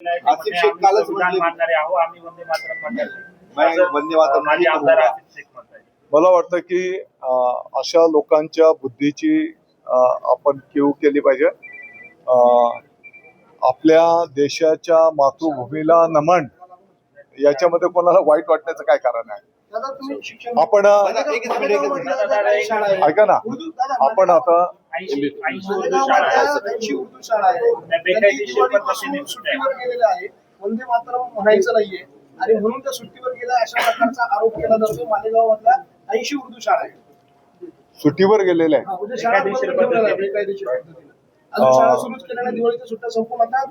आसिफ शेख कालच म्हणले- मानणारे आहो आम्ही वंदे मातरम म्हणणार नाही. नाही, असं, वंदे मातरम माजी नाही आमदार होणार. आसिफ शेख म्हणताय मला वाटतं की अशा लोकांच्या बुद्धीची आपण कीव केली पाहिजे अं, आपल्या देशाच्या मातृभूमीला नमन याच्यामध्ये कोणाला वाईट वाटण्याचं काय कारण आहे आपण. ऐका ना. आपण आता वंदे मातरम म्हणायचं नाहीये. आणि म्हणून त्या सुट्टीवर गेल्या अशा प्रकारचा आरोप केला जातो मालेगाव मधल्या ऐंशी उर्दू शाळा सुट्टीवर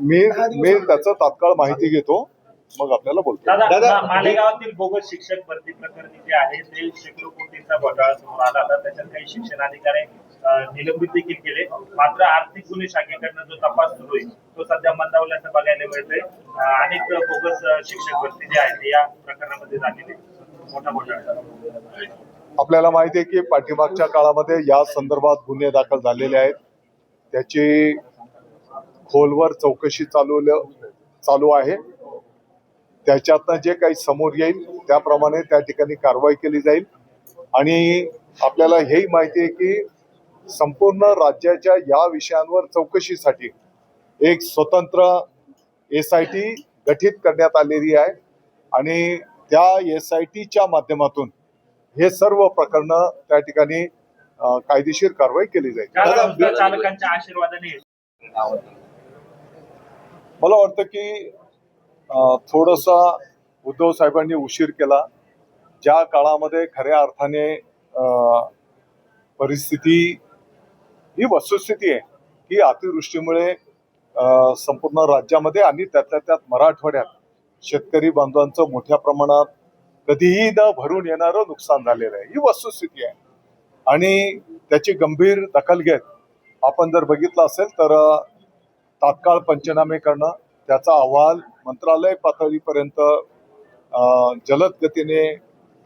मी. त्याचं तात्काळ माहिती घेतो. मग आपल्याला बोलतो. दादा मालेगावातील बोगस शिक्षक भरती प्रकरणी जे आहे ते शेकडो कोटींचा घोटाळा समोर आला होता. त्याच्यात काही शिक्षण अधिकारी निलंबित देखील केले. मात्र आर्थिक गुन्हे शाखेकडनं जो तपास सुरू आहे तो सध्या मंदावल्याचं बघायला मिळतोय. अनेक बोगस शिक्षक भरती जे आहे ते या प्रकरणामध्ये झालेले मोठा घोटाळा. आपल्याला माहिती आहे की पाठीमागच्या काळामध्ये या संदर्भात गुन्हे दाखल झालेले आहेत. त्याची खोलवर चौकशी चालू चालू आहे. त्याच्यातनं जे काही समोर येईल त्याप्रमाणे त्या ठिकाणी कारवाई केली जाईल. आणि आपल्याला हेही माहिती आहे की संपूर्ण राज्याच्या या विषयांवर चौकशीसाठी एक स्वतंत्र एस आय टी गठीत करण्यात आलेली आहे. आणि त्या एस आय टीच्या माध्यमातून हे सर्व प्रकरणं त्या ठिकाणी कायदेशीर कारवाई केली जाईल. मला वाटतं की थोडासा उद्धव साहेबांनी उशीर केला. ज्या काळामध्ये खऱ्या अर्थाने परिस्थिती ही वस्तुस्थिती आहे की अतिवृष्टीमुळे संपूर्ण राज्यामध्ये आणि त्यातल्या त्यात मराठवाड्यात शेतकरी बांधवांचं मोठ्या प्रमाणात कधीही न भरून येणारं नुकसान झालेलं आहे. ही वस्तुस्थिती आहे. आणि त्याची गंभीर दखल घेत आपण जर बघितलं असेल तर तात्काळ पंचनामे करणं त्याचा अहवाल मंत्रालय पातळीपर्यंत जलद गतीने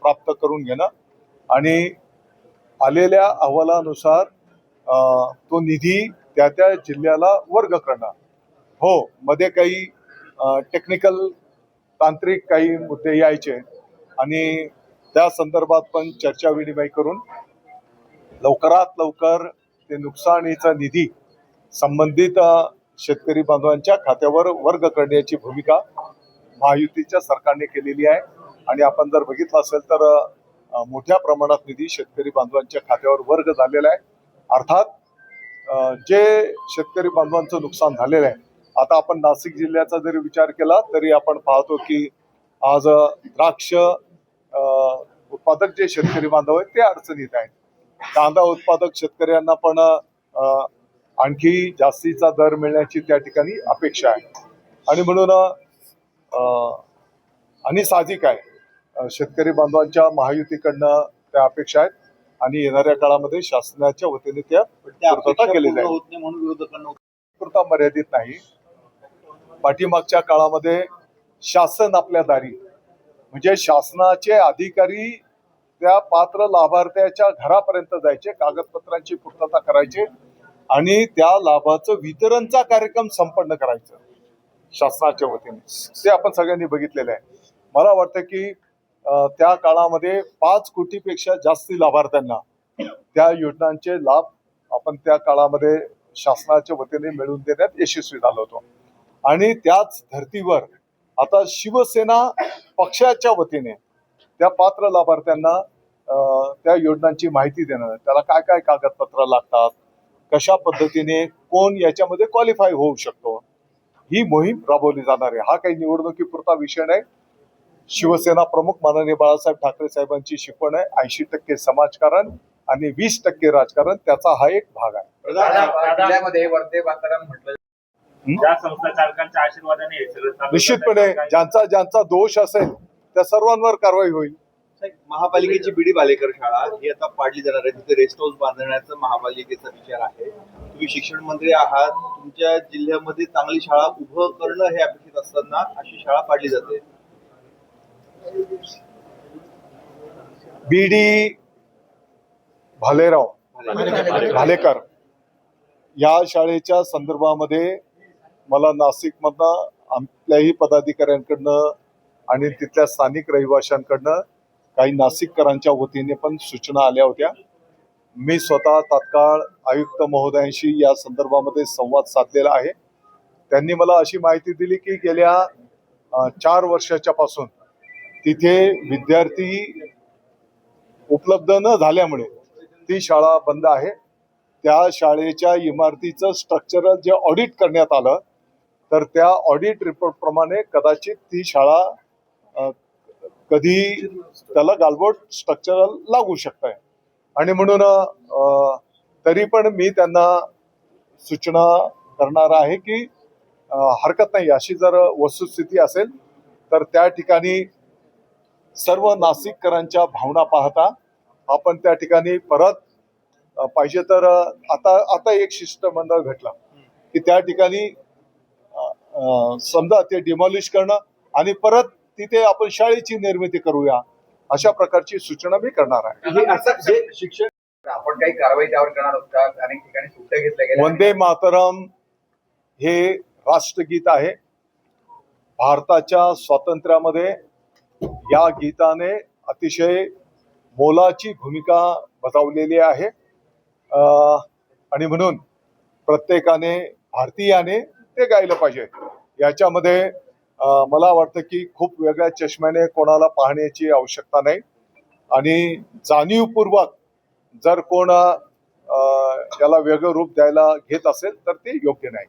प्राप्त करून घेणं आणि आलेल्या अहवालानुसार तो निधी त्या त्या जिल्ह्याला वर्ग करणं. हो मध्ये काही टेक्निकल तांत्रिक काही मुद्दे यायचे आणि त्या संदर्भात पण चर्चा विनिमय करून लवकरात लवकर ते नुकसानीचा निधी संबंधित शेतकरी बांधवांच्या खात्यावर वर्ग करण्याची भूमिका महायुतीच्या सरकारने केलेली आहे. आणि आपण जर बघितलं असेल तर मोठ्या प्रमाणात निधी शेतकरी बांधवांच्या खात्यावर वर्ग झालेला आहे. अर्थात जे शेतकरी बांधवांचं नुकसान झालेलं आहे आता आपण नाशिक जिल्ह्याचा जरी विचार केला तरी आपण पाहतो की आज द्राक्ष उत्पादक जे शेतकरी बांधव आहेत ते अडचणीत आहेत. कांदा उत्पादक शेतकऱ्यांना पण आणखी जास्तीचा दर मिळण्याची त्या ठिकाणी अपेक्षा आहे. आणि म्हणून अ, आणि साहजिक आहे. शेतकरी बांधवांच्या महायुतीकडनं त्या अपेक्षा आहेत आणि येणाऱ्या काळामध्ये शासनाच्या वतीने त्या पूर्तता केली जाईल पुरता मर्यादित नाही. पाठीमागच्या काळामध्ये शासन आपल्या दारी म्हणजे शासनाचे अधिकारी त्या पात्र लाभार्थ्याच्या घरापर्यंत जायचे कागदपत्रांची पूर्तता करायचे आणि त्या लाभाचं वितरणचा कार्यक्रम संपन्न करायचं. शासनाच्या वतीने. ते आपण सगळ्यांनी बघितलेलं आहे. मला वाटतं की त्या काळामध्ये पाच कोटीपेक्षा जास्ती लाभार्थ्यांना त्या योजनांचे लाभ आपण त्या काळामध्ये शासनाच्या वतीने मिळवून देण्यात यशस्वी झालो होतो. आणि त्याच धर्तीवर आता शिवसेना पक्षाच्या वतीने त्या पात्र लाभार्थ्यांना त्या योजनांची माहिती देणं त्याला काय काय कागदपत्र लागतात कशा पद्धतीने कोण याच्यामध्ये क्वालिफाय होऊ शकतो? ही मोहीम राबवली जाणार आहे. हा काही निवडणुकीपुरता विषय नाही. शिवसेना प्रमुख माननीय बाळासाहेब ठाकरे साहेबांची शिकवण आहे. ऐंशी टक्के समाजकारण आणि वीस टक्के राजकारण त्याचा हा एक भाग आहे. हे? निश्चितपणे ज्यांचा ज्यांचा दोष असेल त्या सर्वांवर कारवाई होईल. महापालिकेची बीडी बालेकर शाळा ही आता पाडली जाणार आहे. तिथे रेस्ट हाऊस बांधण्याचा महापालिकेचा विचार आहे. तुम्ही शिक्षण मंत्री आहात. तुमच्या जिल्ह्यामध्ये चांगली शाळा उभं करणं हे अपेक्षित असताना अशी शाळा पाडली जाते. बीडी भालेराव भालेकर या शाळेच्या संदर्भामध्ये मला नाशिकमधनं आपल्याही पदाधिकाऱ्यांकडनं आणि तिथल्या स्थानिक रहिवाशांकडनं काही नाशिककरांच्या वतीने पण सूचना आल्या होत्या. मी स्वतः तात्काळ आयुक्त महोदयांशी या संदर्भामध्ये संवाद साधलेला आहे. त्यांनी मला अशी माहिती दिली की गेल्या चार वर्षाच्या पासून तिथे विद्यार्थी उपलब्ध न झाल्यामुळे ती शाळा बंद आहे. त्या शाळेच्या इमारतीचं स्ट्रक्चरल जे ऑडिट करण्यात आलं तर त्या ऑडिट रिपोर्ट प्रमाणे कदाचित ती शाळा कधी त्याला गालबोट स्ट्रक्चरल लागू शकत आहे आणि म्हणून तरी पण मी त्यांना सूचना करणार आहे की हरकत नाही. अशी जर वस्तुस्थिती असेल तर त्या ठिकाणी सर्व नाशिककरांच्या भावना पाहता आपण त्या ठिकाणी परत पाहिजे तर आता आता एक शिष्टमंडळ घटलं की त्या ठिकाणी समजा ते डिमॉलिश करणं आणि परत तिथे आपण शाळेची निर्मिती करूया अशा प्रकारची सूचना मी करणार आहे. हे शिक्षण आपण काही कारवाई त्यावर करणार आहोत का? अनेक ठिकाणी सुट्ट्या घेतल्या गेल्या वंदे मातरम हे राष्ट्रगीत आहे. भारताच्या स्वातंत्र्यामध्ये या गीताने अतिशय मोलाची भूमिका बजावलेली आहे. अं, आणि म्हणून प्रत्येकाने भारतीयाने ते गायलं पाहिजे. याच्यामध्ये मला वाटतं की खूप वेगळ्या चष्म्याने कोणाला पाहण्याची आवश्यकता नाही. आणि जाणीवपूर्वक जर कोण अं, याला वेगळं रूप द्यायला घेत असेल तर ते योग्य नाही?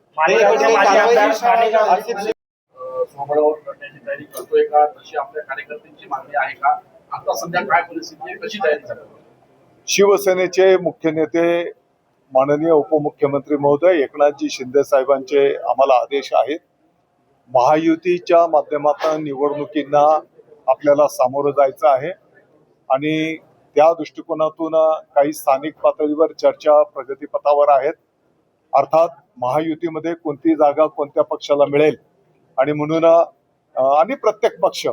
शिवसेनेचे मुख्य नेते माननीय उपमुख्यमंत्री महोदय एकनाथजी शिंदे साहेबांचे आम्हाला आदेश आहेत. महायुतीच्या माध्यमातून निवडणुकींना आपल्याला सामोरं जायचं आहे. आणि त्या दृष्टिकोनातून काही स्थानिक पातळीवर चर्चा प्रगतीपथावर आहेत. अर्थात महायुतीमध्ये कोणती जागा कोणत्या पक्षाला मिळेल? आणि म्हणून आणि प्रत्येक पक्ष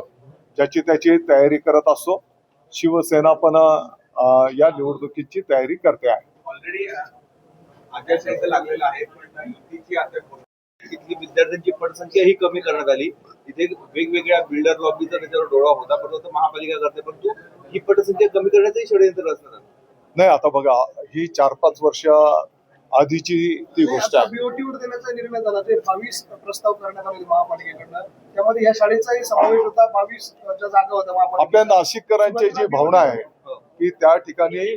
ज्याची त्याची तयारी करत असतो शिवसेना पण या निवडणुकीची तयारी करते आहे. ऑलरेडी आचारसंहिता लागलेला आहे पण इथली विद्यार्थ्यांची पटसंख्या ही कमी करण्यात आली. इथे वेगवेगळ्या बिल्डर लॉबीचा त्याच्यावर डोळा होता पण आता महापालिका करते परंतु ही पटसंख्या कमी करण्याचंही षडयंत्र असणार नाही आता बघा ही चार पाच वर्ष आधीची ती गोष्ट आहे. देण्याचा निर्णय झाला ते बावीस प्रस्ताव करण्यात आले महापालिकेकडनं. त्यामध्ये या शाळेचाही समावेश होता बावीस ज्या जागा होत्या आपल्या नाशिककरांची जी भावना आहे की त्या ठिकाणी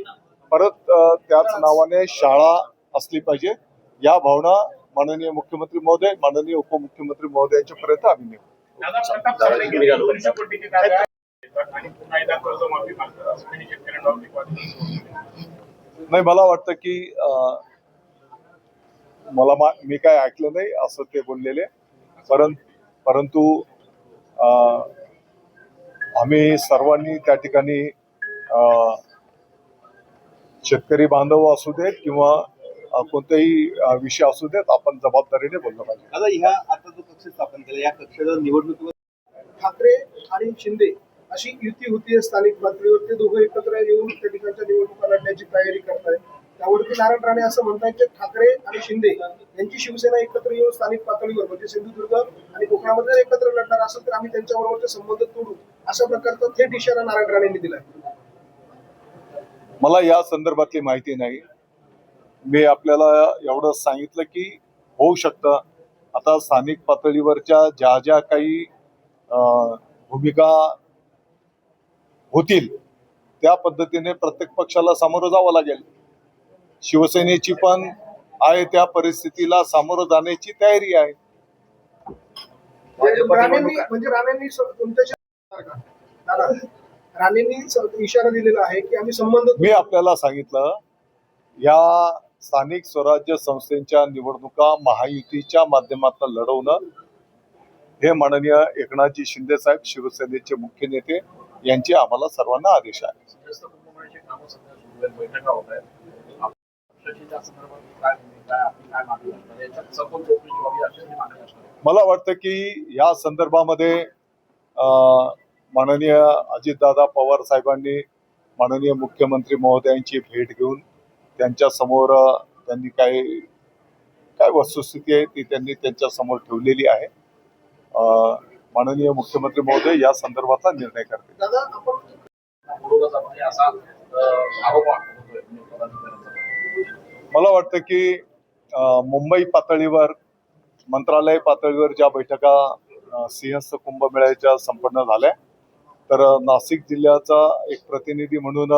परत त्याच नावाने शाळा असली पाहिजे. या भावना माननीय मुख्यमंत्री महोदय माननीय उपमुख्यमंत्री महोदयांच्या पर्यंत आम्ही नेऊ. नाही मला वाटतं की मला मा- मी काय ऐकलं नाही असं ते बोललेले. परंतु आम्ही सर्वांनी त्या ठिकाणी अ, शेतकरी बांधव असू देत किंवा कोणताही विषय असू देत आपण जबाबदारीने बोललं पाहिजे. आता ह्या आता जो कक्ष स्थापन केला या कक्षाच्या निवडणुकीवर ठाकरे आणि शिंदे अशी युती होती स्थानिक पातळीवर ते दोघं एकत्र येऊन त्या ठिकाणच्या निवडणुका लढण्याची तयारी करतायत. त्यावरती नारायण राणे असं म्हणतायत की ठाकरे आणि शिंदे यांची शिवसेना एकत्र येऊन स्थानिक पातळीवर म्हणजे सिंधुदुर्ग आणि कोकणामध्ये एकत्र लढणार असेल तर आम्ही त्यांच्याबरोबरचे संबंध तोडू अशा प्रकारचा थेट इशारा नारायण राणेंनी दिलाय. मला या संदर्भातली माहिती नाही. मी आपल्याला एवढं सांगितलं की होऊ शकतं. आता स्थानिक पातळीवरच्या ज्या ज्या काही भूमिका होतील त्या पद्धतीने प्रत्येक पक्षाला सामोरं जावं लागेल. शिवसेनेची पण आहे त्या परिस्थितीला सामोरं जाण्याची तयारी आहे. राणेंनी म्हणजे स- इशारा दिलेला आहे की आम्ही संबंध मी आपल्याला सांगितलं या स्थानिक स्वराज्य संस्थेच्या निवडणुका महायुतीच्या माध्यमातून लढवणं हे माननीय एकनाथजी शिंदे साहेब शिवसेनेचे मुख्य नेते यांचे आम्हाला सर्वांना आदेश आहे आहे. मला वाटतं की या संदर्भामध्ये अं, माननीय अजितदादा पवार साहेबांनी माननीय मुख्यमंत्री महोदयांची भेट घेऊन त्यांच्यासमोर त्यांनी काय काय वस्तुस्थिती आहे ती त्यांनी त्यांच्यासमोर ठेवलेली आहे. माननीय मुख्यमंत्री महोदय या संदर्भातला निर्णय करतील. पदाधिकाऱ्यांचा मला वाटतं की मुंबई पातळीवर मंत्रालय पातळीवर ज्या बैठका सिंहस्थ कुंभमेळ्याच्या संपन्न झाल्या तर नाशिक जिल्ह्याचा एक प्रतिनिधी म्हणून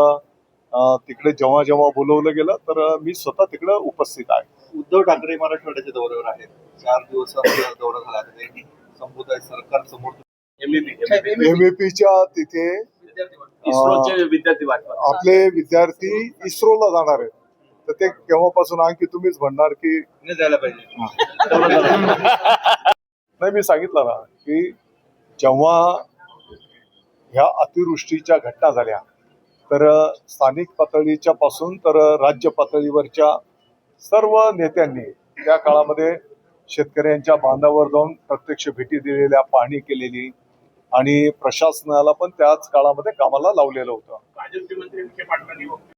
तिकडे जेव्हा जेव्हा बोलवलं गेलं तर मी स्वतः तिकडे उपस्थित आहे. उद्धव ठाकरे मराठवाड्याच्या दौऱ्यावर आहेत. चार दिवसांचा दौरा झाला. सरकार समोर एमएपीच्या तिथे विद्यार्थी आपले विद्यार्थी इस्रोला जाणार आहेत. तर ते केव्हापासून आणखी तुम्हीच म्हणणार की जायला पाहिजे. नाही मी सांगितलं ना की जेव्हा ह्या अतिवृष्टीच्या घटना झाल्या तर स्थानिक पातळीच्या पासून तर राज्य पातळीवरच्या सर्व नेत्यांनी त्या काळामध्ये शेतकऱ्यांच्या बांधावर जाऊन प्रत्यक्ष भेटी दिलेल्या पाहणी केलेली आणि प्रशासनाला पण त्याच काळामध्ये कामाला लावलेलं होतं.